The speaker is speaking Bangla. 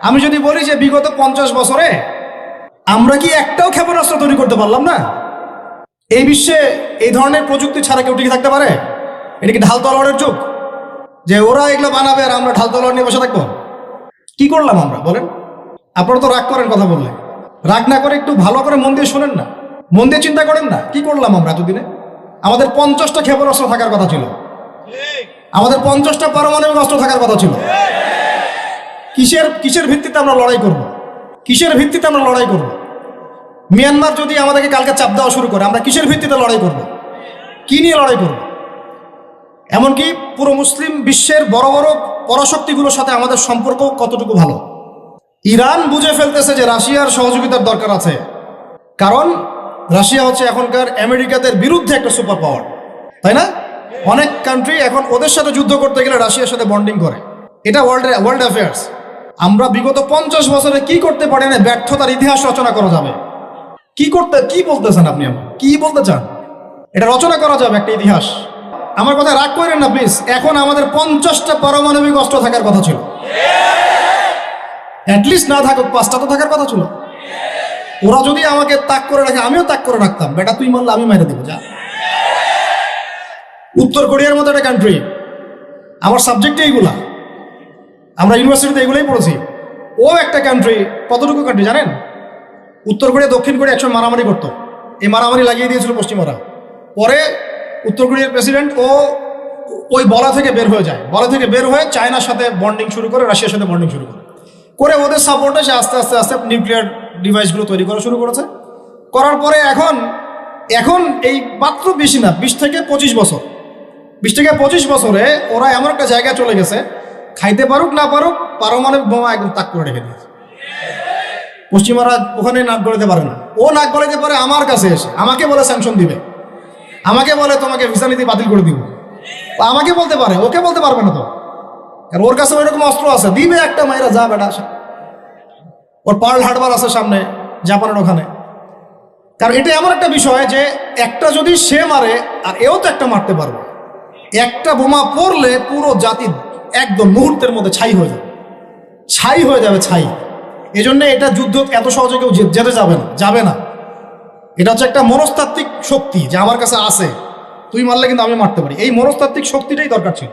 আমি যদি বলি যে বিগত পঞ্চাশ বছরে আমরা কি একটাও ক্ষেপণাস্ত্র তৈরি করতে পারলাম না? এই বিশ্বে এই ধরনের প্রযুক্তি ছাড়া কেউ টিকে থাকতে পারে? এটা কি ঢাল তলোয়ারের যুগ? যে ওরা এগুলো বানাবে আর আমরা ঢাল তলোয়ার নিয়ে বসে থাকব? কি করলাম আমরা? বলেন। আপনারা তো রাগ করেন কথা বললে। রাগ না করে একটু ভালো করে মন দিয়ে শোনেন না। মন দিয়ে চিন্তা করেন না। কি করলাম আমরা এতদিনে? আমাদের পঞ্চাশটা ক্ষেপণাস্ত্র থাকার কথা ছিল। আমাদের পঞ্চাশটা পারমাণবিক অস্ত্র থাকার কথা ছিল। কিসের কিসের ভিত্তিতে আমরা লড়াই করব? কিসের ভিত্তিতে আমরা লড়াই করব? মিয়ানমার যদি আমাদেরকে কালকে চাপ দেওয়া শুরু করে, আমরা কিসের ভিত্তিতে লড়াই করব? কি নিয়ে লড়াই করব? এমনকি পুরো মুসলিম বিশ্বের বড় বড় পরাশক্তিগুলোর সাথে আমাদের সম্পর্ক কতটুকু ভালো? ইরান বুঝে ফেলতেছে যে রাশিয়ার সহযোগিতার দরকার আছে। কারণ রাশিয়া হচ্ছে এখনকার আমেরিকাদের বিরুদ্ধে একটা সুপার পাওয়ার তাই না? অনেক কান্ট্রি এখন ওদের সাথে যুদ্ধ করতে গেলে রাশিয়ার সাথে বন্ডিং করে। এটা ওয়ার্ল্ড ওয়ার্ল্ড অ্যাফেয়ার্স আমরা বিগত পঞ্চাশ বছরে কি করতে পারি না ব্যর্থতার ইতিহাস রচনা করা যাবে? কি করতে, কি বলতেছেন আপনি আমার? কি বলতে চান? এটা রচনা করা যাবে একটা ইতিহাস। আমার কথা রাগ করেন না প্লিজ এখন আমাদের পঞ্চাশটা পারমাণবিক অস্ত্র থাকার কথা ছিল। অ্যাটলিস্ট না থাকুক, পাঁচটা তো থাকার কথা ছিল। ওরা যদি আমাকে তাক করে রাখে, আমিও তাক করে রাখতাম। বেটা, তুই মারলে আমি মেরে দেবো, যা। উত্তর কোরিয়ার মতো একটা কান্ট্রি আমার সাবজেক্টে এইগুলা। আমরা ইউনিভার্সিটিতে এগুলোই পড়েছি। ও একটা কান্ট্রি কতটুকু কান্ট্রি জানেন? উত্তর কোরিয়া, দক্ষিণ কোরিয়া একসময় মারামারি করতো। এই মারামারি লাগিয়ে দিয়েছিল পশ্চিমারা। পরে উত্তর কোরিয়ার প্রেসিডেন্ট ও ওই বলা থেকে বের হয়ে যায়। বলা থেকে বের হয়ে চায়নার সাথে বন্ডিং শুরু করে, রাশিয়ার সাথে বন্ডিং শুরু করে। করে ওদের সাপোর্টে সে আস্তে আস্তে আস্তে নিউক্লিয়ার ডিভাইসগুলো তৈরি করা শুরু করেছে। করার পরে এখন এখন এই মাত্র বেশি না, বিশ থেকে পঁচিশ বছর। বিশ থেকে পঁচিশ বছরে ওরা এমন একটা জায়গায় চলে গেছে খাইতে পারুক, না পারুক, পারমাণবিক বোমা একদম তাক করে রেখে দিয়েছে। পশ্চিমারা ওখানে নাক গলাতে পারে না। ও নাক গলাতে পারে, আমার কাছে এসে। আমাকে বলে স্যাংশন দিবে। আমাকে বলে তোমাকে ভিসা নীতি বাতিল করে দিব। আমাকে বলতে পারে, ওকে বলতে পারবে না তো। কারণ ওর কাছে ওইরকম অস্ত্র আছে। দিবে একটা মায়েরা যা বেটা আসা ওর পার্ল হারবার আছে সামনে, জাপানের ওখানে। কারণ এটা এমন একটা বিষয় যে একটা যদি সে মারে, আর এও তো একটা মারতে পারবে। একটা বোমা পড়লে পুরো জাতি একদম মুহূর্তের মধ্যে ছাই হয়ে যাবে। ছাই হয়ে যাবে, ছাই। এজন্য এটা যুদ্ধ এত সহজে কেউ যেতে যাবে না যাবে না। এটা হচ্ছে একটা মনস্তাত্ত্বিক শক্তি যে আমার কাছে আছে। তুই মারলে কিন্তু আমি মারতে পারি। এই মনস্তাত্ত্বিক শক্তিটাই দরকার ছিল।